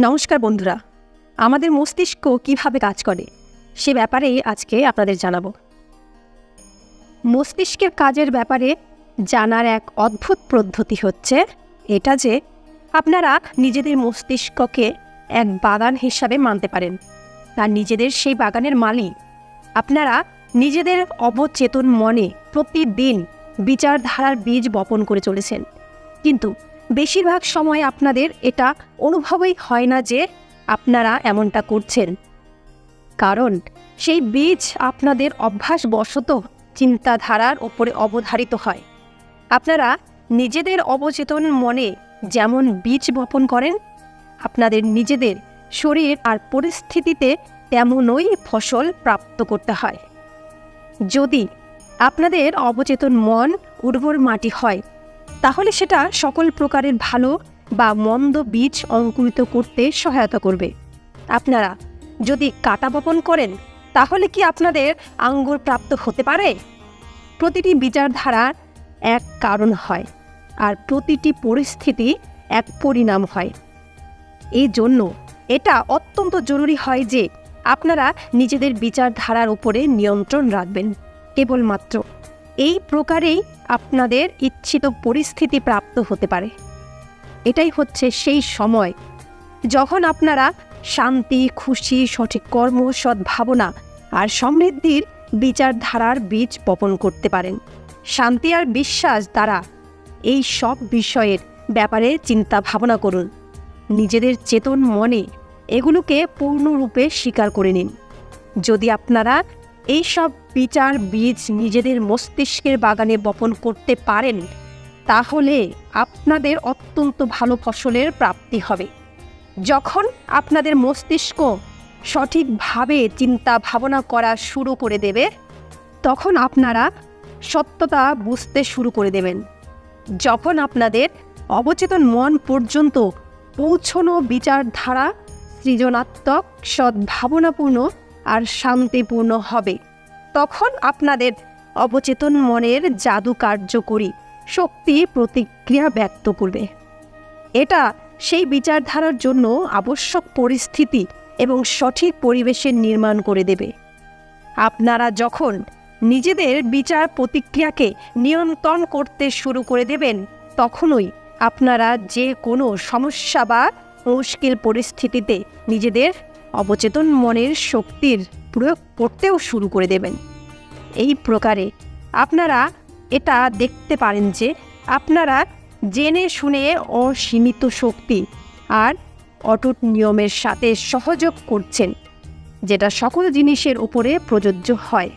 নমস্কার বন্ধুরা। আমাদের মস্তিষ্ক কীভাবে কাজ করে, সে ব্যাপারেই আজকে আপনাদের জানাব। মস্তিষ্কের কাজের ব্যাপারে জানার এক অদ্ভুত পদ্ধতি হচ্ছে এটা যে, আপনারা নিজেদের মস্তিষ্ককে এক বাগান হিসাবে মানতে পারেন। আর নিজেদের সেই বাগানের মালিক, আপনারা নিজেদের অবচেতন মনে প্রতিদিন বিচারধারার বীজ বপন করে চলেছেন। কিন্তু বেশিরভাগ সময় আপনাদের এটা অনুভবই হয় না যে আপনারা এমনটা করছেন। কারণ সেই বীজ আপনাদের অভ্যাসবশত চিন্তাধারার ওপরে অবধারিত হয়। আপনারা নিজেদের অবচেতন মনে যেমন বীজ বপন করেন, আপনাদের নিজেদের শরীর আর পরিস্থিতিতে তেমনই ফসল প্রাপ্ত করতে হয়। যদি আপনাদের অবচেতন মন উর্বর মাটি হয় তাহলে সেটা সকল প্রকারের ভালো বা মন্দ বীজ অঙ্কুরিত করতে সহায়তা করবে। আপনারা যদি কাটা বপন করেন, তাহলে কি আপনাদের আঙ্গুর প্রাপ্ত হতে পারে? প্রতিটি বিচারধারার এক কারণ হয় আর প্রতিটি পরিস্থিতি এক পরিণাম হয়। এই জন্য এটা অত্যন্ত জরুরি হয় যে আপনারা নিজেদের বিচারধারার উপরে নিয়ন্ত্রণ রাখবেন। কেবলমাত্র এই প্রকারেই আপনাদের ইচ্ছিত পরিস্থিতি প্রাপ্ত হতে পারে। এটাই হচ্ছে সেই সময় যখন আপনারা শান্তি, খুশি, সঠিক কর্ম, সদ্ভাবনা আর সমৃদ্ধির বিচারধারার বীজ বপন করতে পারেন। শান্তি আর বিশ্বাস দ্বারা এই সব বিষয়ের ব্যাপারে চিন্তা ভাবনা করুন। নিজেদের চেতন মনে এগুলোকে পূর্ণরূপে স্বীকার করে নিন। যদি আপনারা এই সব বিচার বীজ নিজেদের মস্তিষ্কের বাগানে বপন করতে পারেন, তাহলে আপনাদের অত্যন্ত ভালো ফসলের প্রাপ্তি হবে। যখন আপনাদের মস্তিষ্ক সঠিকভাবে চিন্তা ভাবনা করা শুরু করে দেবে, তখন আপনারা সত্যতা বুঝতে শুরু করে দেবেন। যখন আপনাদের অবচেতন মন পর্যন্ত পৌঁছনো বিচারধারা সৃজনাত্মক, সদ্ভাবনাপূর্ণ আর শান্তিপূর্ণ হবে। তখন আপনাদের অবচেতন মনের জাদু কার্যকরী শক্তি প্রতিক্রিয়া ব্যক্ত করবে। এটা সেই বিচারধারার জন্য আবশ্যক পরিস্থিতি এবং সঠিক পরিবেশের নির্মাণ করে দেবে। আপনারা যখন নিজেদের বিচার প্রতিক্রিয়াকে নিয়ন্ত্রণ করতে শুরু করে দেবেন, তখনই আপনারা যে কোনো সমস্যা বা মুশকিল পরিস্থিতিতে নিজেদের অবচেতন মনের শক্তির প্রয়োগ করতেও শুরু করে দেবেন। এই প্রকারে আপনারা এটা দেখতে পারেন যে আপনারা জেনে শুনে অসীমিত শক্তি আর অটুট নিয়মের সাথে সহযোগ করছেন, যেটা সকল জিনিসের উপরে প্রযোজ্য হয়।